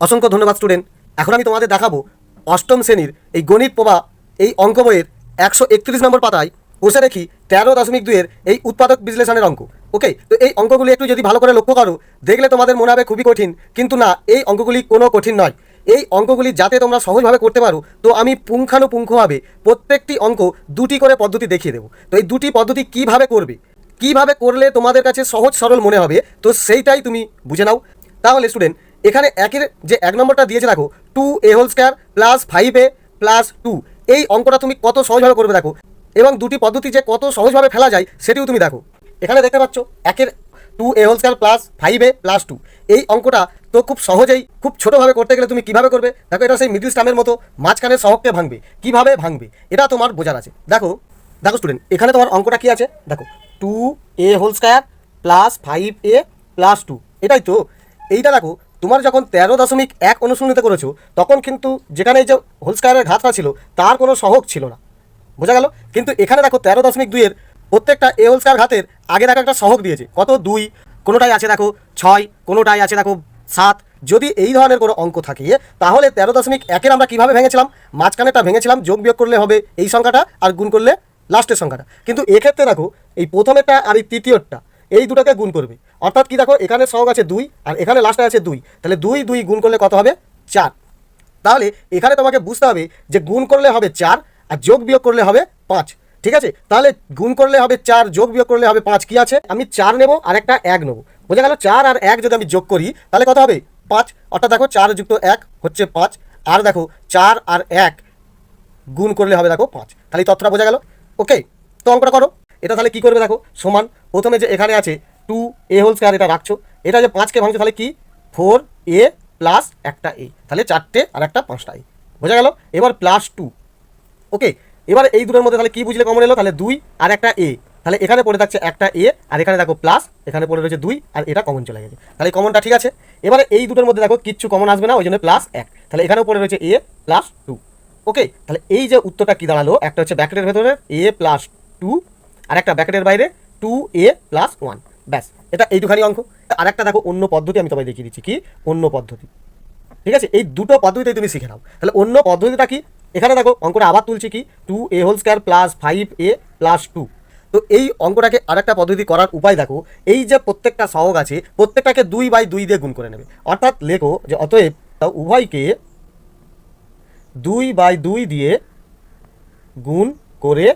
অসংখ্য ধন্যবাদ স্টুডেন্ট এখন আমি তোমাদের দেখাবো অষ্টম শ্রেণির এই গণিত প্রভা এই অঙ্ক বইয়ের একশো একত্রিশ নম্বর পাতায় বসে দেখি তেরো দশমিক দুইয়ের এই উৎপাদক বিশ্লেষণের অঙ্ক। ওকে তো এই অঙ্কগুলি একটু যদি ভালো করে লক্ষ্য করো, দেখলে তোমাদের মনে হবে খুবই কঠিন, কিন্তু না, এই অঙ্কগুলি কোনো কঠিন নয়। এই অঙ্কগুলি যাতে তোমরা সহজভাবে করতে পারো, তো আমি পুঙ্খানুপুঙ্খভাবে প্রত্যেকটি অঙ্ক দুটি করে পদ্ধতি দেখিয়ে দেবো। তো এই দুটি পদ্ধতি কীভাবে করবে? কীভাবে করলে তোমাদের কাছে সহজ সরল মনে হবে? তো সেইটাই তুমি বুঝে নাও। তাহলে স্টুডেন্ট এখানে একের যে এক নম্বরটা দিয়েছে, দেখো two a whole square plus five a plus two এই অঙ্কটা তুমি কত সহজভাবে করবে, দেখো। এবং দুটি পদ্ধতি যে কত সহজভাবে ফেলা যায়, সেটিও তুমি দেখো। এখানে দেখতে পাচ্ছ, একের two a whole square plus five a plus two এই অঙ্কটা তো খুব সহজেই, খুব ছোটোভাবে করতে গেলে তুমি কীভাবে করবে? দেখো, এটা সেই মিডিল স্টামের মতো মাঝখানে সহককে ভাঙবে। কীভাবে ভাঙবে? এটা তোমার বোঝার আছে। দেখো দেখো স্টুডেন্ট এখানে তোমার অঙ্কটা কি আছে? দেখো two a whole square plus five a plus two এটাই তো। এইটা দেখো তোমার যখন তেরো দশমিক এক অনুশীলনীতে করেছ, তখন কিন্তু যেখানে এই যে হোল স্কোয়ারের ঘাতটা ছিল, তার কোনো সহগ ছিল না। বোঝা গেল? কিন্তু এখানে দেখো তেরো দশমিক দুইয়ের প্রত্যেকটা এ হোল স্কোয়ার ঘাতের আগে দেখো একটা সহগ দিয়েছে। কত? দুই। কোনোটাই আছে দেখো ছয়, কোনোটাই আছে দেখো সাত। যদি এই ধরনের কোনো অঙ্ক থাকে, তাহলে তেরো দশমিক একের আমরা কীভাবে ভেঙেছিলাম? মাঝখানেটা ভেঙেছিলাম, যোগ বিয়োগ করলে হবে এই সংখ্যাটা আর গুণ করলে লাস্টের সংখ্যাটা। কিন্তু এক্ষেত্রে দেখো, এই প্রথমেরটা আর এই তৃতীয়টা এই দুটাকে গুণ করবে। অর্থাৎ কি দেখো, এখানে সহগ আছে দুই আর এখানে লাস্টে আছে দুই। তাহলে দুই দুই গুণ করলে কত হবে? চার। তাহলে এখানে তোমাকে বুঝতে হবে যে গুণ করলে হবে চার আর যোগ বিয়োগ করলে হবে পাঁচ। ঠিক আছে? তাহলে গুণ করলে হবে চার, যোগ বিয়োগ করলে হবে পাঁচ। কি আছে? আমি চার নেব আর একটা এক নেব। বোঝা গেল, চার আর এক যদি আমি যোগ করি, তাহলে কত হবে? পাঁচ। অর্থাৎ দেখো, চার যুক্ত এক হচ্ছে পাঁচ। আর দেখো, চার আর এক গুণ করলে হবে দেখো পাঁচ। তাহলে তথ্যটা বোঝা গেল? ওকে তো অঙ্কটা করো। এটা তাহলে কি করবে দেখো? সমান, প্রথমে যে এখানে আছে টু এ হোল স্কোয়ার এটা রাখছো, এটা যে পাঁচকে ভাঙছো তাহলে কি? ফোর এ প্লাস একটা এ তাহলে চারটে আর একটা পাঁচটা এ বোঝা গেল? এবার প্লাস টু ওকে এবার এই দুটোর মধ্যে তাহলে কি বুঝলে কমন এলো? তাহলে দুই আর একটা এ তাহলে এখানে পড়ে থাকছে একটা এ আর এখানে দেখো প্লাস এখানে পড়ে রয়েছে দুই আর এটা কমন চলে গেছে। তাহলে কমনটা ঠিক আছে? এবারে এই দুটোর মধ্যে দেখো কিচ্ছু কমন আসবে না, ওই জন্য প্লাস এক, তাহলে এখানেও পড়ে রয়েছে এ প্লাস টু ওকে তাহলে এই যে উত্তরটা কি দাঁড়াল? একটা হচ্ছে ব্যাকেটের ভেতরে এ প্লাস টু আর একটা ব্যাকেটের বাইরে টু এ প্লাস ওয়ান ব্যাস, এটা এইটুখানি অঙ্ক। আর একটা দেখো, অন্য পদ্ধতি আমি তোমায় দেখিয়ে দিচ্ছি। কি? অন্য পদ্ধতি। ঠিক আছে? এই দুটো পদ্ধতিতেই তুমি শিখে নাও। তাহলে অন্য পদ্ধতিটা কি? এখানে দেখো, অঙ্কটা আবার তুলছি কি? Two a whole square plus five a plus two তো এই অঙ্কটাকে আরেকটা পদ্ধতি করার উপায় দেখো, এই যে প্রত্যেকটা সহগ আছে, প্রত্যেকটাকে দুই বাই দুই দিয়ে গুণ করে নেবে। অর্থাৎ লেখো যে অতএব উভয়কে দুই বাই দুই দিয়ে গুণ করে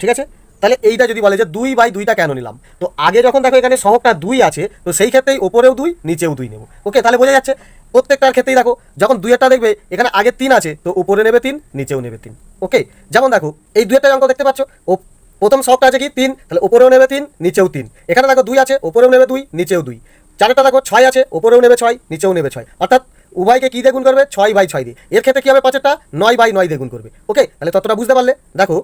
ঠিক আছে? তাহলে এইটা যদি বলে যে দুই বাই দুইটা কেন নিলাম? তো আগে যখন দেখো এখানে সহগটা দুই আছে, তো সেই ক্ষেত্রেই ওপরেও দুই, নিচেও দুই নেব। ওকে তাহলে বোঝা যাচ্ছে প্রত্যেকটার ক্ষেত্রেই দেখো, যখন দুইয়েরটা দেখবে, এখানে আগে তিন আছে, তো উপরে নেবে তিন, নিচেও নেবে তিন। ওকে যেমন দেখো, এই দুইটা অঙ্ক দেখতে পাচ্ছ। ও, প্রথম সহগটা আছে কি? তিন, তাহলে উপরেও নেবে তিন, নিচেও তিন। এখানে দেখো দুই আছে, উপরেও নেবে দুই, নিচেও দুই। চারটা দেখো ছয় আছে, উপরেও নেবে ছয়, নিচেও নেবে ছয়। অর্থাৎ উভয়কে কী গুণ করবে? ছয় বাই ছয় দিয়ে। এর ক্ষেত্রে কী হবে পাঁচেরটা? নয় বাই নয় দিয়ে গুণ করবে। ওকে তাহলে ততটা বুঝতে পারলে। দেখো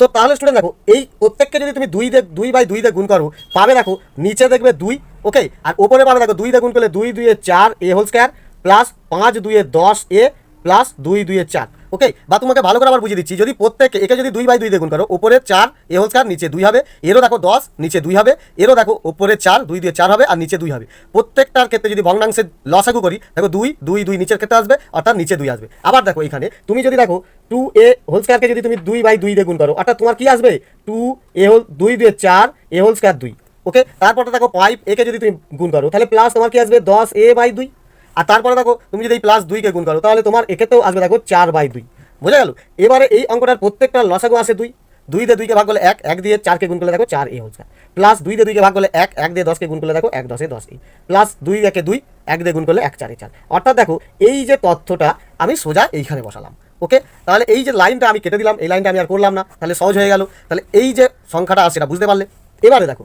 তো তাহলে স্টুডেন্ট দেখো, এই প্রত্যেককে যদি তুমি দুই দিয়ে দুই বাই দুই দিয়ে গুণ করো, পাবে দেখো, নিচে দেখবে দুই ওকে আর ওপরে পাবে দেখো, দুই দিয়ে গুণ করলে দুই, দুইয়ে চার এ হোল স্কোয়ার প্লাস পাঁচ দুইয়ে দশ এ প্লাস দুই, দুইয়ে চার। ওকে বা তোমাকে ভালো করে আবার বুঝিয়ে দিচ্ছি। যদি প্রত্যেকে একে যদি দুই বাই দুই গুণ করো ওপরে চার, এ হোল স্কোয়ার নিচে দুই হবে। এরও দেখো দশ, নিচে দুই হবে। এরও দেখো ওপরে চার, দুই দিয়ে চার হবে, আর নিচে দুই হবে। প্রত্যেকটার ক্ষেত্রে যদি ভগ্নাংশের লসাগু করি, দেখো দুই দুই দুই নিচের ক্ষেত্রে আসবে, অর্থাৎ নিচে দুই আসবে। আবার দেখো এখানে, তুমি যদি দেখো টু এ হোল স্কোয়ারকে যদি তুমি দুই বাই দুই গুণ করো, অর্থাৎ তোমার কি আসবে? টু এ হোল দুই দিয়ে চার এ হোল স্কোয়ার দুই। ওকে তারপরে দেখো ফাইভ একে যদি তুমি গুণ করো, তাহলে প্লাস তোমার কি আসবে? দশ এ বাই দুই। আর তারপরে দেখো, তুমি যদি এই প্লাস দুইকে গুণ করো, তাহলে তোমার এক্ষেত্রেও আসবে দেখো চার বাই দুই। বোঝা গেল? এবারে এই অঙ্কটার প্রত্যেকটা লসাগু আসে দুই। দুই দিয়ে দুইকে ভাগ করলে এক এক দিয়ে চারকে গুণ করলে দেখো চার এ হচ্ছে। প্লাস দুই দিয়ে দুইকে ভাগ করলে এক এক দিয়ে দশকে গুণ করলে দেখো এক, দশে দশ এ। প্লাস দুই একে দুই, এক দিয়ে গুণ করলে এক, চারে চার। অর্থাৎ দেখো, এই যে তথ্যটা আমি সোজা এইখানে বসালাম ওকে তাহলে এই যে লাইনটা আমি কেটে দিলাম, এই লাইনটা আমি আর করলাম না, তাহলে সহজ হয়ে গেল। তাহলে এই যে সংখ্যাটা আছে সেটা বুঝতে পারলে। এবারে দেখো,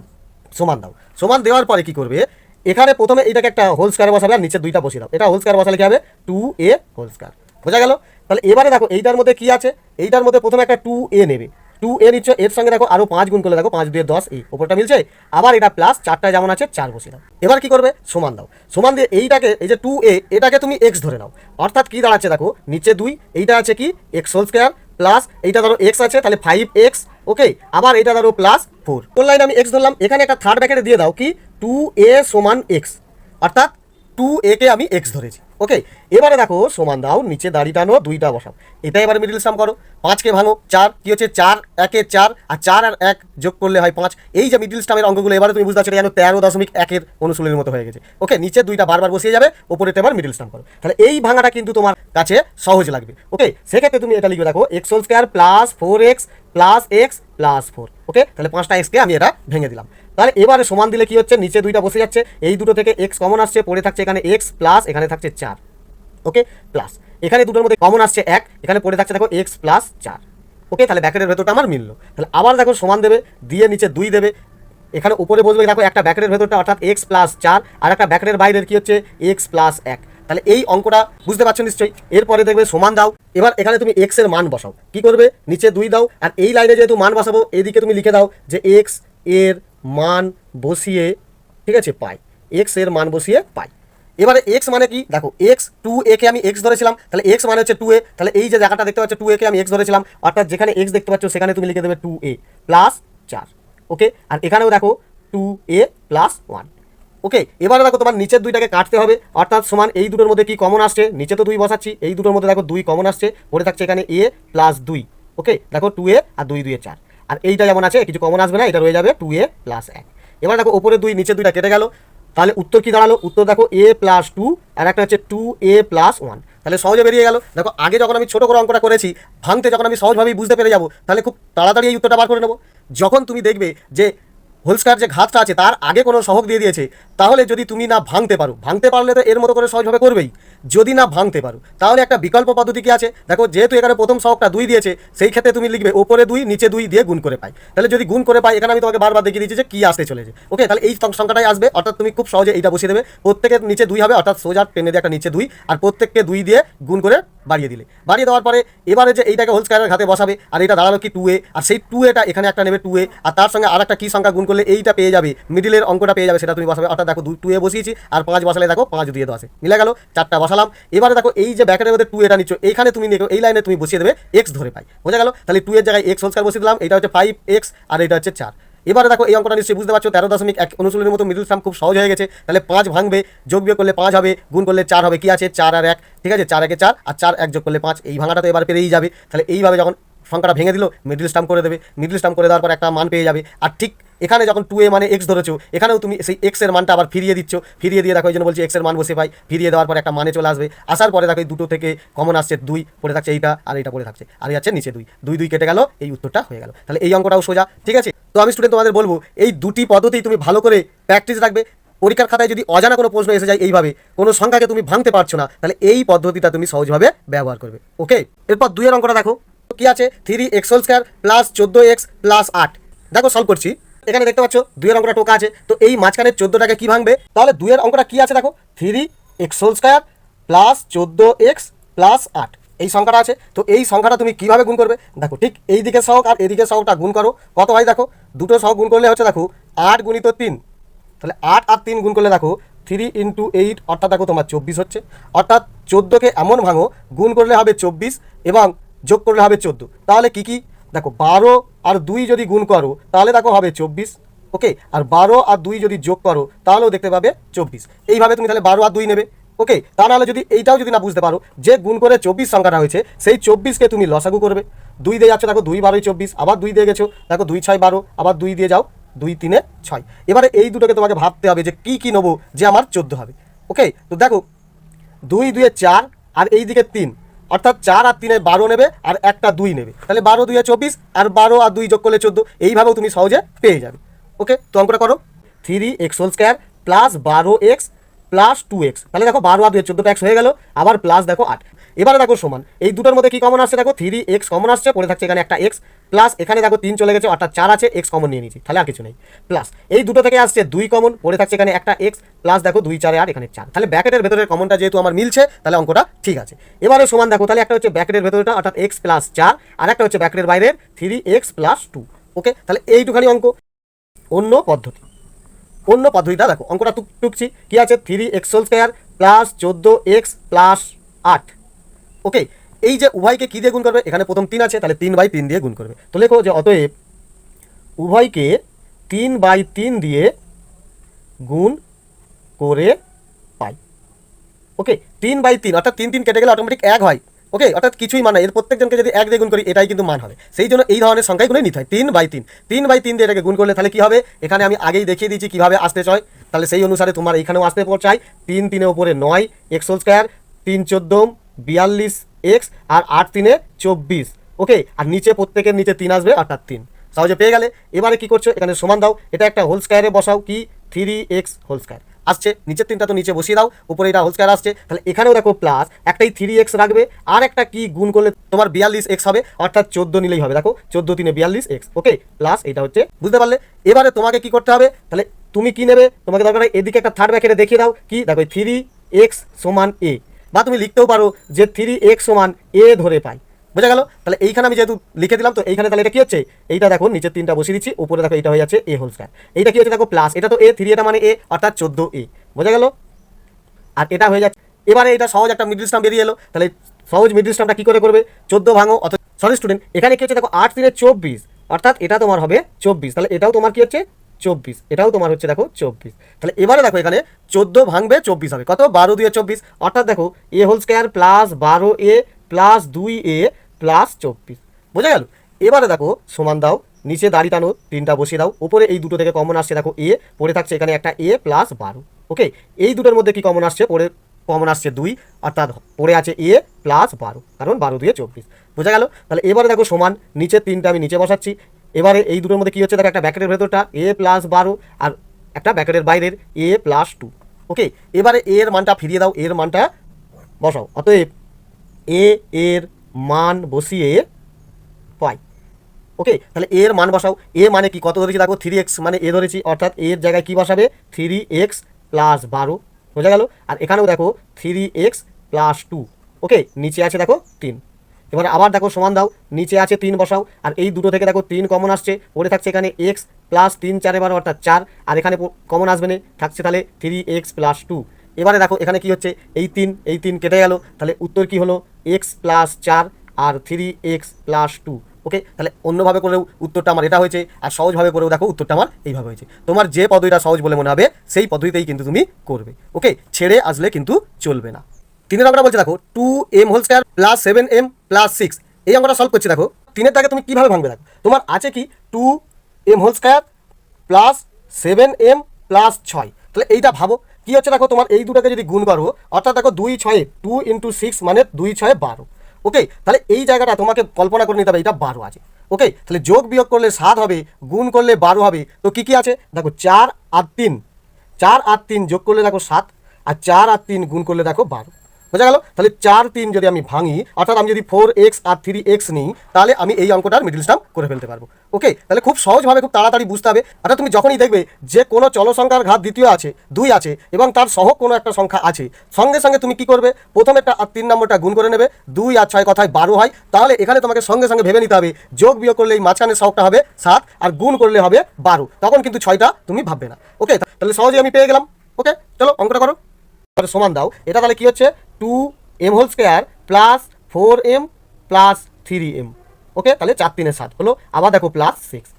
সমান দাও। সমান দেওয়ার পরে কি করবে? এখানে প্রথমে এইটাকে একটা হোল স্কোয়ার বসাবে আর নিচে দুইটা বসিয়ে দাও। এটা হোল স্কোয়ার বসালে কি হবে? টু এ হোল স্কোয়ার বোঝা গেল? তাহলে এবারে দেখো, এইটার মধ্যে কি আছে? এইটার মধ্যে প্রথমে একটা টু এ নেবে। টু এ নিচ্ছ, এর সঙ্গে দেখো আরও পাঁচ গুণ করলে দেখো পাঁচ, দুয়ে দশ এ ওপরটা মিলছে। আবার এটা প্লাস চারটা যেমন আছে, চার দাও। এবার কি করবে? সমান দাও। সমান দিয়ে এইটাকে, এই যে টু এ এটাকে তুমি এক্স ধরে নাও। অর্থাৎ কি দাঁড়াচ্ছে দেখো? নিচে দুই, এইটা আছে কি? এক্স হোল স্কোয়ার প্লাস এইটা ধরো এক্স আছে, তাহলে ফাইভ এক্স ওকে আবার এটা ধরো প্লাস ফোর কোন লাইনে আমি এক্স ধরলাম? এখানে একটা থার্ড ব্যাকেটে দিয়ে দাও কি? টু এ সমান এক্স অর্থাৎ টু এ কে আমি এক্স ধরেছি। ওকে এবারে দেখো, সমান দাও, নিচে দাড়ি টানো, দুইটা বসাও। এটা এবারে মিডিল সাম করো। পাঁচকে ভাঙো, চার, কি হচ্ছে? চার, একে চার, আর চার আর এক যোগ করলে হয় পাঁচ। এই যে মিডিল স্টামের অঙ্কগুলো, এবারে তুমি বুঝতে পারছ যেন তেরো দশমিক একের অনুশীলনের মতো হয়ে গেছে। ওকে নিচে দুইটা বারবার বসিয়ে যাবে ওপরে এবার মিডিল স্টাম করো। তাহলে এই ভাঙাটা কিন্তু তোমার কাছে সহজ লাগবে। ওকে সেক্ষেত্রে তুমি এটা লিখে রাখো x square plus four x plus x plus four okay তাহলে পাঁচটা এক্সকে আমি এটা ভেঙে দিলাম। তাহলে এবারে সমান দিলে কি হচ্ছে? নিচে দুইটা বসে যাচ্ছে। এই দুটো থেকে এক্স কমন আসছে, পড়ে থাকছে এখানে এক্স প্লাস এখানে থাকছে চার। ওকে প্লাস এখানে দুটোর মধ্যে কমন আসছে এক, এখানে পড়ে থাকছে দেখো এক্স প্লাস চার। ওকে তাহলে ব্যাকেটের ভেতরটা আমার মিললো। তাহলে আবার দেখো সমান দেবে, দিয়ে নিচে দুই দেবে। এখানে উপরে বসবে দেখো একটা ব্যাকেটের ভেতরটা, অর্থাৎ এক্স প্লাস চার, আর একটা ব্যাকেটের বাইরের কি হচ্ছে? এক্স প্লাস এক। তাহলে এই অঙ্কটা বুঝতে পারছ নিশ্চয়ই? এরপরে দেখবে সমান দাও। এবার এখানে তুমি এক্সের মান বসাও। কি করবে? নিচে দুই দাও। আর এই লাইনে যেহেতু মান বসাবো এদিকে তুমি লিখে দাও যে এক্সের মান বসিয়ে, ঠিক আছে, পাই। এক্সের মান বসিয়ে পাই। এবারে এক্স মানে কি? দেখো এক্স টু এ কে আমি এক্স ধরেছিলাম, তাহলে এক্স মানে হচ্ছে টু এ তাহলে এই যে জায়গাটা দেখতে পাচ্ছ টু এ কে আমি এক্স ধরেছিলাম, অর্থাৎ যেখানে এক্স দেখতে পাচ্ছ, সেখানে তুমি লিখে দেবে টু এ প্লাস চার ওকে আর এখানেও দেখো two a plus one okay এবারে দেখো, তোমার নিচের দুইটাকে কাটতে হবে, অর্থাৎ সমান এই দুটোর মধ্যে কি কমন আসছে? নিচে তো দুই বসাচ্ছি, এই দুটোর মধ্যে দেখো দুই কমন আসছে, পড়ে থাকছে এখানে এ প্লাস দুই ওকে দেখো টু এ আর দুই দুই চার। আর এইটা যেমন আছে, কিছু কমন আসবে না, এটা রয়ে যাবে টু এ প্লাস এক। এবার দেখো ওপরে দুই, নিচে দুইটা কেটে গেল। তাহলে উত্তর কি দাঁড়াল? উত্তর দেখো এ প্লাস টু আর একটা হচ্ছে টু এ প্লাস ওয়ান তাহলে সহজে বেরিয়ে গেল। দেখো আগে যখন আমি ছোটো করে অঙ্কটা করেছি, ভাঙতে যখন আমি সহজভাবেই বুঝতে পেরে যাব, তাহলে খুব তাড়াতাড়ি এই উত্তরটা বার করে নেব। যখন তুমি দেখবে যে হোলস্টার যে ঘাতটা আছে, তার আগে কোনো সহক দিয়ে দিয়েছে, তাহলে যদি তুমি না ভাঙতে পারো, ভাঙতে পারলে তো এর মতো করে সহজভাবে করবেই। যদি না ভাঙতে পারো। তাহলে একটা বিকল্প পদ্ধতি কি আছে? দেখো, যেহেতু এখানে প্রথম শখটা দুই দিয়েছে, সেই ক্ষেত্রে তুমি লিখবে ওপরে দুই, নিচে দুই দিয়ে গুণ করে পাই। তাহলে যদি গুণ করে পাই, এখানে আমি তোমাকে বারবার দেখিয়ে দিচ্ছি যে কি আসতে চলেছে। ওকে তাহলে এই সংখ্যাটাই আসবে। অর্থাৎ তুমি খুব সহজে এইটা বসিয়ে দেবে। প্রত্যেকের নিচে দুই হবে, অর্থাৎ সোজা টেনে দিয়ে একটা নিচে দুই, আর প্রত্যেককে দুই দিয়ে গুণ করে বাড়িয়ে দিলে। বাড়িয়ে দেওয়ার পরে এবারে যে এইটাকে হোল স্কোয়ারের ঘাতে বসাবে, আর এটা দাঁড়াল কি টু এ আর সেই টু এটা এখানে একটা নেবে টু এ আর তার সঙ্গে আর একটা কি সংখ্যা গুণ করলে এইটা পেয়ে যাবে মিডিলের অঙ্কটা পেয়ে যাবে, সেটা তুমি বসাবে। অর্থাৎ দেখো টু এ বসিয়েছি, আর পাঁচ বসালে দেখো পাঁচ দিয়ে দশে মিলে গেল, চারটা বসালাম। এবারে দেখো এই যে ব্যাকেটের মধ্যে টু এটা নিচ্ছ, এইখানে তুমি দেখো এই লাইনে তুমি বসিয়ে দেবে এক্স ধরে পাই। বোঝা গেল? তাহলে টু এর জায়গায় এক্স হোল স্কোয়ার বসিয়ে দিলাম, এটা হচ্ছে ফাইভ এক্স আর এটা হচ্ছে চার। এবারে দেখো এই অঙ্কটা নিশ্চয়ই বুঝতে পারছ, তেরো দশমিক এক অনুশীলনের মতো মিডিল সাম খুব সহজ হয়ে গেছে। তাহলে পাঁচ ভাঙবে, যোগ বিয়োগ করলে পাঁচ হবে, গুণ করলে চার হবে, কি আছে? চার আর এক, ঠিক আছে? চার একে চার আর চার এক যোগ করলে পাঁচ, এই ভাঙাটা তো এবার পেরেই যাবে। তাহলে এইভাবে যখন সংখ্যাটা ভেঙে দিল মিডিল স্টাম্প করে দেবে। মিডিল স্টাম্প করে দেওয়ার পর একটা মান পেয়ে যাবে। আর ঠিক এখানে যখন টু এ মানে এক্স ধরেছো, এখানেও তুমি সেই এক্সের মানটা আবার ফিরিয়ে দিচ্ছ। ফিরিয়ে দিয়ে দেখো, এই জন্য বলছি এক্সের মান বসে পাই ফিরিয়ে দেওয়ার পর একটা মানে চলে আসবে। আসার পরে দেখো দুটো থেকে কমন আসছে দুই, পড়ে থাকছে এইটা আর এইটা পড়ে থাকছে। আর যাচ্ছে নিচে দুই। দুই দুই কেটে গেল, এই উত্তরটা হয়ে গেল। তাহলে এই অঙ্কটাও সোজা, ঠিক আছে? তো আমি স্টুডেন্ট তোমাদের বলব, এই দুটি পদ্ধতি তুমি ভালো করে প্র্যাকটিস রাখবে। পরীক্ষার খাতায় যদি অজানা কোনো প্রশ্ন এসে যায় এইভাবে, কোনো সংখ্যাকে তুমি ভাঙতে পারছ না, তাহলে এই পদ্ধতিটা তুমি সহজভাবে ব্যবহার করবে। ওকে এরপর দুইয়ের অঙ্কটা দেখো। কি আছে? Three x whole square plus চোদ্দ এক্স প্লাস আট। দেখো সলভ করছি। এখানে দেখতে পাচ্ছ, দুইয়ের অঙ্কটা টোকা আছে। তো এই মাঝখানের চোদ্দোটাকে কি ভাঙবে? তাহলে দুইয়ের অঙ্কটা কি আছে দেখো? Three x whole square plus চোদ্দ এক্স প্লাস আট। এই সংখ্যাটা আছে। তো এই সংখ্যাটা তুমি কীভাবে গুণ করবে? দেখো, ঠিক এই দিকে সহক আর এদিকের সহকটা গুণ করো। কত হয় দেখো? দুটো সহক গুণ করলে হচ্ছে দেখো, আট গুণিত তিন। তাহলে আট আর তিন গুণ করলে দেখো, থ্রি ইন্টু এইট, অর্থাৎ দেখো তোমার চব্বিশ হচ্ছে। অর্থাৎ চোদ্দোকে এমন ভাঙো, গুণ করলে হবে চব্বিশ এবং যোগ করলে হবে চোদ্দ। তাহলে কি কি? দেখো, বারো আর দুই যদি গুণ করো, তাহলে দেখো হবে চব্বিশ, ওকে? আর বারো আর দুই যদি যোগ করো, তাহলেও দেখতে পাবে চব্বিশ। এইভাবে তুমি তাহলে বারো আর দুই নেবে, ওকে? তা নাহলে যদি এইটাও যদি না বুঝতে পারো, যে গুণ করে চব্বিশ সংখ্যাটা হয়েছে, সেই চব্বিশকে তুমি লসাগু করবে। দুই দিয়ে যাচ্ছ, দেখো দুই বারোই চব্বিশ, আবার দুই দিয়ে গেছো, দেখো দুই ছয় বারো, আবার দুই দিয়ে যাও, দুই তিনে ছয়। এবারে এই দুটোকে তোমাকে ভাবতে হবে যে কি কি নেব, যে আমার চোদ্দ হবে, ওকে? তো দেখো, দুই, দুয়ে চার, আর এই দিকে তিন। অর্থাৎ চার আর তিনে বারো নেবে আর একটা দুই নেবে। তাহলে বারো, দুই চব্বিশ আর বারো আর দুই যোগ করলে চোদ্দ, এইভাবেও তুমি সহজে পেয়ে যাবে। ওকে তো অঙ্কটা করো। Three x whole square plus বারো এক্স প্লাস টু এক্স তাহলে দেখো বারো আর দুই চোদ্দোটা এক্স হয়ে গেল, আবার প্লাস দেখো আট। এবারে দেখো সমান। এই দুটোর মধ্যে কি কমন আসছে দেখো? থ্রি এক্স কমন আসছে পড়ে থাকছে এখানে একটা এক্স প্লাস এখানে দেখো তিন চলে গেছে, অর্থাৎ চার আছে এক্স কমন নিয়ে নিয়েছি। তাহলে আর কিছু নেই। প্লাস এই দুটো থেকে আসছে দুই কমন পড়ে থাকছে এখানে একটা এক্স প্লাস দেখো দুই, চারে আর এখানে চার। তাহলে ব্যাকেটের ভেতরের কমনটা যেহেতু আমার মিলছে, তাহলে অঙ্কটা ঠিক আছে। এবারে সমান দেখো, তাহলে একটা হচ্ছে ব্যাকেটের ভেতরটা, অর্থাৎ এক্স প্লাস চার, আর একটা হচ্ছে ব্যাকেটের বাইরের three x plus two okay তাহলে এইটুখানি অঙ্ক। অন্য পদ্ধতি। অন্য পদ্ধতিটা দেখো, অঙ্কটা টুক টুকছি কি আছে? Three x whole square plus চোদ্দ এক্স প্লাস আট। ওকে এই যে উভয়কে কী দিয়ে গুণ করবে? এখানে প্রথম তিন আছে, তাহলে তিন বাই তিন দিয়ে গুণ করবে। তো লেখো যে অতএব উভয়কে তিন বাই তিন দিয়ে গুণ করে পাই। ওকে তিন বাই তিন, অর্থাৎ তিন তিন কেটে গেলে অটোমেটিক এক হয়। ওকে অর্থাৎ কিছুই মানে এর প্রত্যেকজনকে যদি এক দিয়ে গুণ করি, এটাই কিন্তু মান হবে। সেই জন্য এই ধরনের সংখ্যাগুলোই নিতে হয়, তিন বাই তিন। তিন বাই তিন দিয়ে এটাকে গুণ করলে তাহলে কী হবে? এখানে আমি আগেই দেখিয়ে দিয়েছি কীভাবে আসতে চাই তাহলে সেই অনুসারে তোমার এখানেও আসতে চাই তিন তিনের উপরে নয় এক্স হোল স্কোয়ার তিন চোদ্দ বিয়াল্লিশ এক্স আর আট তিনে চব্বিশ। ওকে? আর নিচে প্রত্যেকের নিচে তিন আসবে অর্থাৎ তিন। সহজে পেয়ে গেলে, এবারে কি করছ? এখানে সমান দাও। এটা একটা হোল স্কোয়ারে বসাও কি? থ্রি এক্স হোল স্কোয়ার আসছে, নিচের তিনটা তো নিচে বসিয়ে দাও, উপরে এটা হোল স্কোয়ার আসছে। তাহলে এখানেও দেখো প্লাস একটাই থ্রি এক্স রাখবে, আর একটা কি গুণ করলে তোমার বিয়াল্লিশ এক্স হবে, অর্থাৎ চোদ্দ নিলেই হবে। দেখো, চোদ্দ তিনে বিয়াল্লিশ এক্স ওকে? প্লাস এটা হচ্ছে, বুঝতে পারলে? এবারে তোমাকে কি করতে হবে? তাহলে তুমি কি নেবে? তোমাকে দরকার এদিকে একটা থার্ড ব্র্যাকেটে দেখিয়ে দাও, কি? দেখো থ্রি এক্স সমান এ বা তুমি লিখতেও পারো যে থ্রি এক্স সমান এ ধরে পাই। বোঝা গেল? তাহলে এইখানে আমি যেহেতু লিখে দিলাম, তো এইখানে তাহলে এটা কি হচ্ছে? এইটা দেখো, নিচের তিনটা বসিয়ে দিচ্ছি, উপরে দেখো এটা হয়ে যাচ্ছে এ হোল স্কয়ার এইটা কি হচ্ছে দেখো প্লাস এটা তো এ থ্রি এটা মানে এ অর্থাৎ চোদ্দ এ বোঝা গেল? আর এটা হয়ে যাচ্ছে, এবারে এটা সহজ একটা মিডল স্টাম বেরিয়ে এলো। তাহলে সহজ মিডল স্টামটা কি করে করবে? চোদ্দ ভাঙো অত সরি স্টুডেন্ট এখানে কি হচ্ছে দেখো, আট তিনে চব্বিশ, অর্থাৎ এটা তোমার হবে চব্বিশ। তাহলে এটাও তোমার কি হচ্ছে? চব্বিশ। এটাও তোমার হচ্ছে দেখো চব্বিশ। তাহলে এবারে দেখো এখানে চোদ্দ ভাঙবে, চব্বিশ হবে। কত? বারো দুয়ে চব্বিশ। অর্থাৎ দেখো এ হোল স্কোয়ার প্লাস বারো এ প্লাস দুই এ প্লাস চব্বিশ। বোঝা গেল? এবারে দেখো সমান দাও, নিচে দাড়ি টানো, তিনটা বসিয়ে দাও। উপরে এই দুটো থেকে কমন আসছে দেখো এ, পড়ে থাকছে এখানে একটা এ প্লাস বারো। ওকে এই দুটোর মধ্যে কি কমন আসছে? পড়ে কমন আসছে দুই, অর্থাৎ পড়ে আছে এ প্লাস বারো। কারণ বারো দিয়ে চব্বিশ। বোঝা গেল? তাহলে এবারে দেখো সমান নিচের তিনটা আমি নিচে বসাচ্ছি। এবারে এই দুটোর মধ্যে কী হচ্ছে? দেখো, একটা ব্যাকেটের ভেতরটা এ প্লাস বারো, আর একটা ব্যাকেটের বাইরের এ প্লাস টু ওকে এবারে এর মানটা ফিরিয়ে দাও এর মানটা বসাও, অতএব এ এর মান বসিয়ে পাই ওকে তাহলে এর মান বসাও এ মানে কি? কত ধরেছি? দেখো থ্রি এক্স মানে এ ধরেছি, অর্থাৎ এর জায়গায় কি বসাবে? থ্রি এক্স প্লাস বারো, বোঝা গেল? আর এখানেও দেখো three x plus two okay নিচে আছে, দেখো, তিন এবারে আবার দেখো সমান দাও, নিচে আছে তিন বসাও, আর এই দুটো থেকে দেখো তিন কমন আসছে, পড়ে থাকছে এখানে এক্স প্লাস তিন চার এবার অর্থাৎ চার, আর এখানে কমন আসবে না, থাকছে তাহলে থ্রি এক্স প্লাস টু এবারে দেখো এখানে কি হচ্ছে, এই তিন এই তিন কেটে গেল, তাহলে উত্তর কি হলো এক্স প্লাস চার, আর three x plus two okay তাহলে অন্যভাবে করেও উত্তরটা আমার এটা হয়েছে, আর সহজভাবে করেও দেখো উত্তরটা আমার এইভাবে হয়েছে। তোমার যে পদ্ধতিটা সহজ বলে মনে হবে, সেই পদ্ধতিতেই কিন্তু তুমি করবে। ওকে ছেড়ে আসলে কিন্তু চলবে না। তিনের অঙ্কটা বলছে, দেখো two m whole square plus seven m plus six এই অঙ্কটা সলভ করছি, দেখো, তিনের দাগে তুমি কীভাবে ভাঙবে, দেখো, তোমার আছে কি two m whole square plus seven m plus ছয়, তাহলে এইটা ভাবো, কি হচ্ছে, দেখো, তোমার এই দুটাকে যদি গুণ করো, অর্থাৎ দেখো, দুই ছয়ে টু ইন্টু সিক্স মানে দুই ছয়ে বারো ওকে তাহলে এই জায়গাটা তোমাকে কল্পনা করে নিতে হবে এটা বারো আছে ওকে তাহলে যোগ বিয়োগ করলে সাত হবে, গুণ করলে বারো হবে, তো কি কি আছে, দেখো, চার আর তিন, চার আর তিন যোগ করলে, দেখো, সাত, আর চার আর তিন গুণ করলে, দেখো, বারো বোঝা গেল? তাহলে চার তিন যদি আমি ভাঙি, অর্থাৎ আমি যদি ফোর এক্স আর থ্রি এক্স নিই, তাহলে আমি এই অঙ্কটার মিডিল স্টাম করে ফেলতে পারব। ওকে তাহলে খুব সহজভাবে, খুব তাড়াতাড়ি বুঝতে হবে। অর্থাৎ তুমি যখনই দেখবে যে কোনো চল সংখ্যার ঘাত দ্বিতীয় আছে, দুই আছে, এবং তার সহ কোনো একটা সংখ্যা আছে, সঙ্গে সঙ্গে তুমি কি করবে? প্রথম একটা আর তিন নম্বরটা গুণ করে নেবে, দুই আর ছয় কথায় বারো হয়। তাহলে এখানে তোমাকে সঙ্গে সঙ্গে ভেবে নিতে হবে, যোগ বিয়োগ করলে এই মাঝখানের সহগটা হবে সাত আর গুণ করলে হবে বারো। তখন কিন্তু ছয়টা তুমি ভাববে না। ওকে তাহলে সহজেই আমি পেয়ে গেলাম। ওকে চলো, অঙ্কটা করো। তাহলে সমান দাও। এটা তাহলে কি হচ্ছে? Two m whole square plus four m plus three m okay তাহলে চার তিনে সাত হলো। আবার দেখো প্লাস সিক্স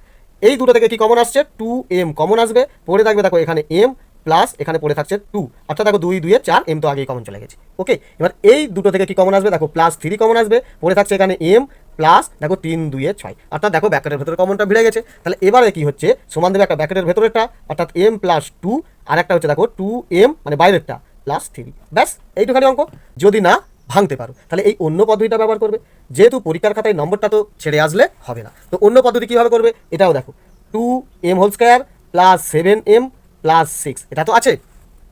এই দুটো থেকে কি কমন আসছে? টু এম কমন আসবে। পড়ে থাকবে দেখো এখানে এম প্লাস এখানে পড়ে থাকছে টু অর্থাৎ দেখো দুই দুয়ে চার এম তো আগেই কমন চলে গেছে। ওকে এবার এই দুটো থেকে কি কমন আসবে? দেখো প্লাস থ্রি কমন আসবে। পড়ে থাকছে এখানে এম প্লাস দেখো তিন, দুইয়ে ছয়। অর্থাৎ দেখো ব্যাকেটের ভেতরে কমনটা ভিড়ে গেছে। তাহলে এবারে কি হচ্ছে? সমান দেবে একটা ব্যাকেটের ভেতরেরটা। অর্থাৎ এম প্লাস টু আর একটা হচ্ছে দেখো টু এম মানে বাইরেরটা। প্লাস থ্রি ব্যাস, এইটুখানি অঙ্ক। যদি না, ভাঙতে পারো। তাহলে এই অন্য পদ্ধতিটা ব্যবহার করবে। যেহেতু পরীক্ষার খাতায় নম্বরটা তো ছেড়ে আসলে হবে না। তো অন্য পদ্ধতি কীভাবে করবে? এটাও দেখো। Two m whole square plus seven m plus six এটা তো আছে।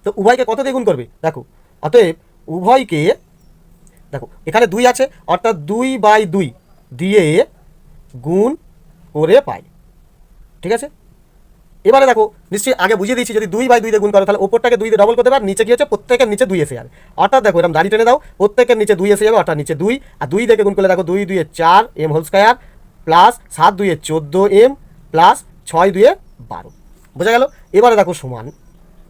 তো উভয়কে কত দিয়ে গুণ করবে? দেখো, অতএব উভয়কে, দেখো, এখানে দুই আছে, অর্থাৎ দুই বাই দুই দিয়ে গুণ করে পাই। ঠিক আছে? এবারে দেখো, নিশ্চয়ই আগে বুঝিয়ে দিয়েছি, যদি দুই বাই দুই দিয়ে গুণ করো, তাহলে ওপরটাকে দুই দিয়ে ডবল করতে পার, নিচে কি হচ্ছে, প্রত্যেকের নিচে দুই এসে যাবে অর্থাৎ দেখো, এরকম দাড়ি টেনে দাও, প্রত্যেকের নিচে দুই এসে যাবে অর্থাৎ নিচে দুই, আর দুই থেকে গুণ করলে দেখো, দুই দুয়ে চার এম হোল স্কোয়ার প্লাস সাত দুয়ে চোদ্দ এম প্লাস ছয় দুয়ে বারো। বোঝা গেল? এবারে দেখো সমান,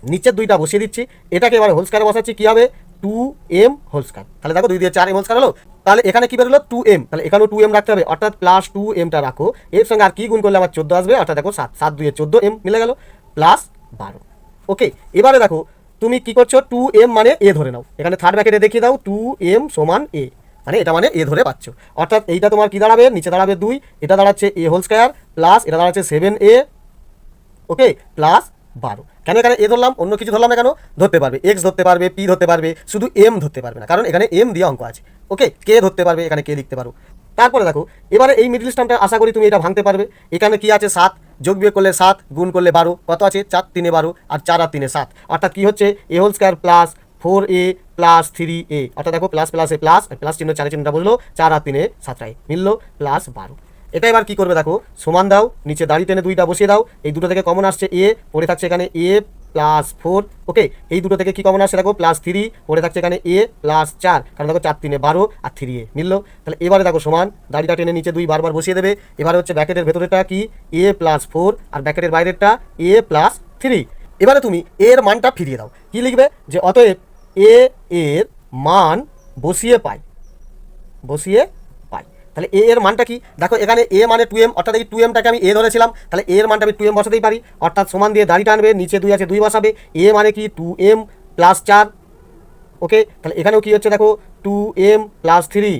নিচের দুইটা বসিয়ে দিচ্ছি, এটাকে এবারে হোল স্কোয়ারে বসাচ্ছি, কী হবে? টু এম হোল স্কোয়ার তাহলে দেখো, দুই দিয়ে চার এম হোল স্কোয়ার হলো তাহলে এখানে কি বেরোলো? টু এম তাহলে এখানেও টু এম রাখতে হবে। অর্থাৎ প্লাস টু এমটা রাখো। এর সঙ্গে আর কি গুণ করলে আমার চোদ্দ আসবে? অর্থাৎ দেখো সাত সাত দুয়ে চোদ্দ এম মিলে গেল। প্লাস বারো। ওকে এবারে দেখো, তুমি কি করছ? টু এম মানে এ ধরে নাও। এখানে থার্ড ব্যাকেটে দেখিয়ে দাও। টু এম সমান এ মানে এটা মানে এ ধরে পাচ্ছ। অর্থাৎ এইটা তোমার কি দাঁড়াবে? নিচে দাঁড়াবে দুই। এটা দাঁড়াচ্ছে এ হোল স্কোয়ার প্লাস এটা দাঁড়াচ্ছে সেভেন এ ওকে প্লাস বারো। কেন এখানে এ ধরলাম, অন্য কিছু ধরলাম না কেন? ধরতে পারবে। এক্স ধরতে পারবে পি ধরতে পারবে, শুধু এম ধরতে পারবে না। কারণ এখানে এম দিয়ে অঙ্ক আছে। ওকে কে ধরতে পারবে, এখানে কে লিখতে পারো। তারপরে দেখো, এবারে এই মিডিল স্টামটা আশা করি তুমি এটা ভাঙতে পারবে। এখানে কি আছে? সাত। যোগ বিয়োগ করলে সাত, গুণ করলে বারো। কত আছে? চার তিনে বারো আর চার আর তিনে সাত। অর্থাৎ কি হচ্ছে? A whole square plus four a plus three a অর্থাৎ দেখো plus plus a plus plus চিহ্ন চারের চিহ্নটা বুঝলো, চার আর তিনে সাতটায়। মিললো প্লাস বারো। এটা এবার কি করবে দেখো? সমান দাও, নিচে দাড়ি টেনে দুইটা বসিয়ে দাও। এই দুটো থেকে কমন আসছে এ পড়ে থাকছে এখানে এ প্লাস ফোর ওকে এই দুটো থেকে কি কমন আসছে দেখো? প্লাস থ্রি পড়ে থাকছে এখানে এ প্লাস চার। কারণ দেখো, চার তিনে বারো আর থ্রি এ মিললো। তাহলে এবারে দেখো সমান, দাড়িটা টেনে নিচে দুই বারবার বসিয়ে দেবে। এবারে হচ্ছে ব্যাকেটের ভেতরেটা কি? এ প্লাস ফোর আর ব্যাকেটের বাইরেরটা এ প্লাস থ্রি এবারে তুমি এর মানটা ফিরিয়ে দাও। কি লিখবে? যে অতএব এ এর মান বসিয়ে পাই বসিয়ে তাহলে এ এর মানটা কি? দেখো, এখানে এ মানে টু এম অর্থাৎ এই টু এমটাকে আমি এ ধরেছিলাম। তাহলে এ এর মানটা আমি টু এম বসাতেই পারি। অর্থাৎ সমান দিয়ে দাড়ি টানবে নিচে দুই আছে, দুই বসাবে। এ মানে কি? টু এম প্লাস চার। ওকে তাহলে এখানেও কি হচ্ছে দেখো? টু এম প্লাস থ্রি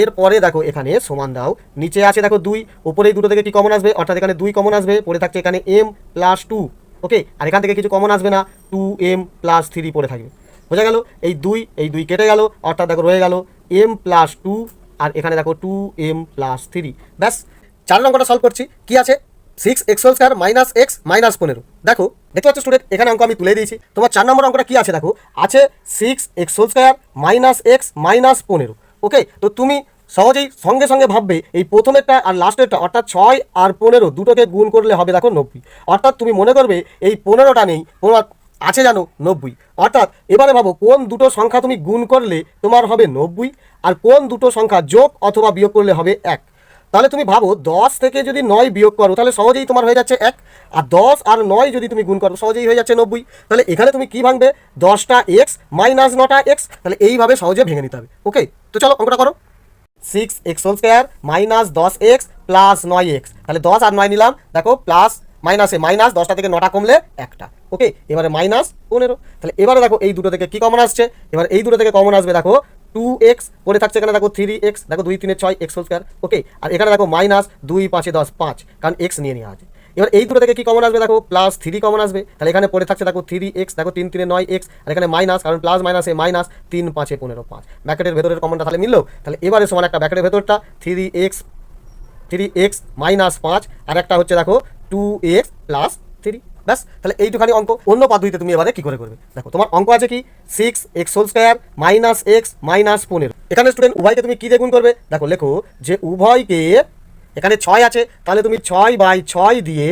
এরপরে দেখো, এখানে সমান দাও। নিচে আছে দেখো দুই। উপরে দুটো থেকে কি কমন আসবে? অর্থাৎ এখানে দুই কমন আসবে। পড়ে থাকছে এখানে এম প্লাস টু ওকে আর এখান থেকে কিছু কমন আসবে না। টু এম প্লাস থ্রি পড়ে থাকবে। বোঝা গেল? এই দুই এই দুই কেটে গেল। অর্থাৎ দেখো রয়ে গেল এম প্লাস টু আর এখানে দেখো টু এম প্লাস থ্রি ব্যাস, চার নম্বরটা সলভ করছি। কি আছে? Six x whole square minus x minus পনেরো। দেখো, দেখতে পাচ্ছ স্টুডেন্ট এখানে অঙ্ক আমি তুলে দিয়েছি। তোমার চার নম্বর অঙ্কটা কি আছে দেখো? আছে six x whole square minus x minus পনেরো। ওকে তো তুমি সহজেই সঙ্গে সঙ্গে ভাববে, এই প্রথমেরটা আর লাস্টেরটা অর্থাৎ ছয় আর পনেরো, দুটোকে গুণ করলে হবে দেখো নব্বই। অর্থাৎ তুমি মনে করবে, এই পনেরোটা নেই, তোমার আছে জানো, নব্বই। অর্থাৎ এবারে ভাবো, কোন দুটো সংখ্যা তুমি গুণ করলে তোমার হবে নব্বই, আর কোন দুটো সংখ্যা যোগ অথবা বিয়োগ করলে হবে এক। তাহলে তুমি ভাবো, দশ থেকে যদি নয় বিয়োগ করো, তাহলে সহজেই তোমার হয়ে যাচ্ছে এক। আর দশ আর নয় যদি তুমি গুণ করো, সহজেই হয়ে যাচ্ছে নব্বই। তাহলে এখানে তুমি কি ভাঙবে? দশটা এক্স মাইনাস নটা এক্স। তাহলে এইভাবে সহজে ভেঙে নিতে হবে। ওকে? তো চলো, অঙ্কটা করো। Six x whole square minus দশ এক্স প্লাস নয় এক্স। তাহলে দশ আর নয় নিলাম। দেখো, প্লাস মাইনাসে মাইনাস দশটা থেকে নটা কমলে একটা। ওকে, এবারে মাইনাস পনেরো। তাহলে এবারে দেখো এই দুটো থেকে কি কমন আসছে? এবার এই দুটো থেকে কমন আসবে দেখো টু এক্স পরে থাকছে এখানে দেখো থ্রি এক্স দেখো দুই তিনে ছয় এক্স স্কোয়ার ওকে, আর এখানে দেখো মাইনাস দুই পাঁচে দশ পাঁচ, কারণ এক্স নিয়ে নেওয়া আছে। এবার এই দুটো থেকে কি কমন আসবে দেখো? প্লাস থ্রি কমন আসবে। তাহলে এখানে পড়ে থাকছে দেখো থ্রি এক্স দেখো তিন তিনে নয় এক্স আর এখানে মাইনাস কারণ প্লাস মাইনাসে মাইনাস তিন পাঁচে পনেরো পাঁচ। ব্যাকেটের ভেতরের কমনটা তাহলে মিললো? তাহলে এবারে সমান একটা ব্যাকেটের ভেতরটা three x three x minus পাঁচ, আর একটা হচ্ছে দেখো টু এক্স প্লাস থ্রি ব্যাস। তাহলে এইটুখানি অঙ্ক অন্য পদ্ধতিতে তুমি এবারে কি করে করবে? দেখো, তোমার অঙ্ক আছে কি? Six x whole square minus x minus পনেরো। এখানে স্টুডেন্ট উভয়কে তুমি কি গুণ করবে? দেখো, লেখো যে উভয়কে এখানে ছয় আছে, তাহলে তুমি ছয় বাই ছয় দিয়ে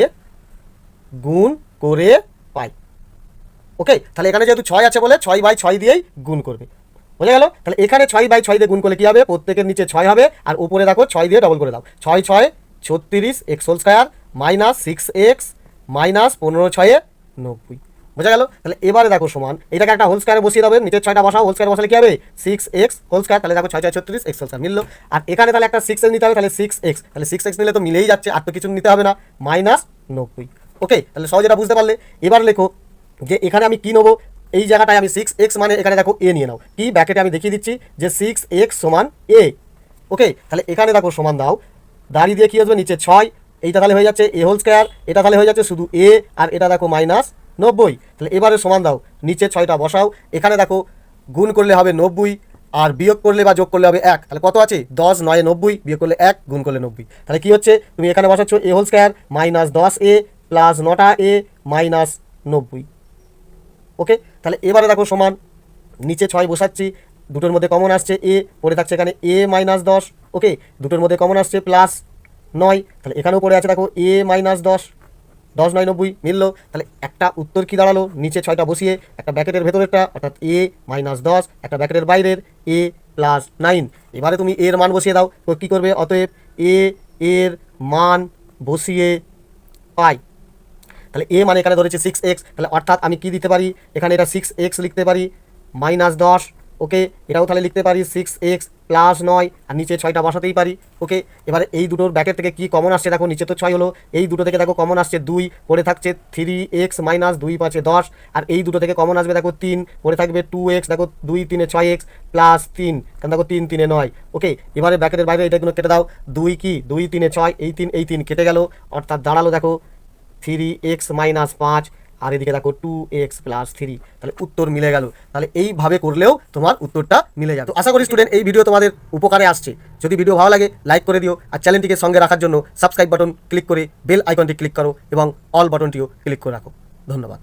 গুণ করে পাই। ওকে? তাহলে এখানে যেহেতু ছয় আছে বলে ছয় বাই ছয় দিয়েই গুণ করবে। বোঝা গেল? তাহলে এখানে ছয় বাই ছয় দিয়ে গুণ করলে কি হবে? প্রত্যেকের নিচে ছয় হবে, আর উপরে দেখো ছয় দিয়ে ডবল করে দাও। ছয় ছয়, ছত্রিশ x whole square minus six x minus পনেরো ছয়ে নব্বই। বোঝা গেল? তাহলে এবারে দেখো সমান। এটাকে একটা হোল স্কোয়ারে বসিয়ে দেবে। নিচের ছয়টা বসাও। হোল স্কোয়ার বসালে কি হবে? সিক্স এক্স হোল স্কোয়ার তাহলে দেখো ছয় ছয়, ছত্রিশ এক্স হোল মিললো। আর এখানে তাহলে একটা সিক্স এক্স নিতে হবে। তাহলে সিক্স এক্স তাহলে সিক্স এক্স নিলে তো মিলেই যাচ্ছে। আর তো কিছু নিতে হবে না। মাইনাস নব্বই। ওকে তাহলে সহজে এটা বুঝতে পারলে। এবার লেখো যে এখানে আমি কি নেব? এই জায়গাটায় আমি সিক্স এক্স মানে এখানে দেখো এ নিয়ে নাও। কি? ব্যাকেটে আমি দেখিয়ে দিচ্ছি যে সিক্স এক্স সমান এ ওকে তাহলে এখানে দেখো সমান দাও। দাঁড়িয়ে দিয়ে কি আসবে নিচে ছয়। এইটা তাহলে হয়ে যাচ্ছে এ হোল স্কোয়ার এটা তাহলে হয়ে যাচ্ছে শুধু এ আর এটা দেখো মাইনাস নব্বই। তাহলে এবারে সমান দাও, নিচে ছয়টা বসাও, এখানে দেখো গুণ করলে হবে নব্বই, আর বিয়োগ করলে বা যোগ করলে হবে এক। তাহলে কত আছে? দশ, নয়, নব্বই, বিয়োগ করলে এক, গুণ করলে নব্বই। তাহলে কি হচ্ছে? তুমি এখানে বসাচ্ছ এ হোল স্কোয়ার মাইনাস দশ এ প্লাস নটা এ মাইনাস নব্বই। ওকে? তাহলে এবারে দেখো সমান, নিচে ছয় বসাচ্ছি, দুটোর মধ্যে কমন আসছে এ পড়ে থাকছে এখানে এ মাইনাস দশ। ওকে? দুটোর মধ্যে কমন আসছে প্লাস নয়। তাহলে এখানেও পড়ে আছে দেখো এ মাইনাস দশ দশ নয় নব্বই মিললো। তাহলে একটা উত্তর কি দাঁড়াল? নিচে ছয়টা বসিয়ে একটা ব্যাকেটের ভেতরেরটা, অর্থাৎ এ মাইনাস দশ, একটা ব্যাকেটের বাইরের এ প্লাস নাইন এবারে তুমি এর মান বসিয়ে দাও, তো কী করবে? অতএব এ এর মান বসিয়ে পাই। তাহলে এ মানে এখানে ধরেছে সিক্স এক্স তাহলে অর্থাৎ আমি কি দিতে পারি? এখানে এটা সিক্স এক্স লিখতে পারি মাইনাস দশ ওকে, এটাও তাহলে লিখতে পারি সিক্স এক্স প্লাস নয়, আর নিচে ছয়টা বসাতেই পারি। ওকে, এবারে এই দুটোর ব্যাকের থেকে কি কমন আসছে? দেখো, নিচে তো ছয় হলো। এই দুটো থেকে দেখো কমন আসছে দুই, পড়ে থাকছে থ্রি এক্স মাইনাস দুই পাঁচে দশ, আর এই দুটো থেকে কমন আসবে দেখো তিন, পড়ে থাকবে টু এক্স দেখো দুই তিনে ছয় এক্স প্লাস তিন, কারণ দেখো তিন তিনে নয়। ওকে, এবারে ব্যাকেটের বাইরে এটাগুলো কেটে দাও। দুই কি? দুই তিনে ছয়, এই তিন এই তিন কেটে গেল। অর্থাৎ দাঁড়াল দেখো থ্রি এক্স মাইনাস পাঁচ আর এদিকে দেখো টু এক্স প্লাস থ্রি তাহলে উত্তর মিলে গেল। তাহলে এইভাবে করলেও তোমার উত্তরটা মিলে যাবে আশা করি স্টুডেন্ট এই ভিডিও তোমাদের উপকারে আসছে। যদি ভিডিও ভালো লাগে লাইক করে দিও আর চ্যানেলটিকে সঙ্গে রাখার জন্য সাবস্ক্রাইব বাটন ক্লিক করে বেল আইকনটি ক্লিক করো এবং অল বাটনটিও ক্লিক করে রাখো। ধন্যবাদ।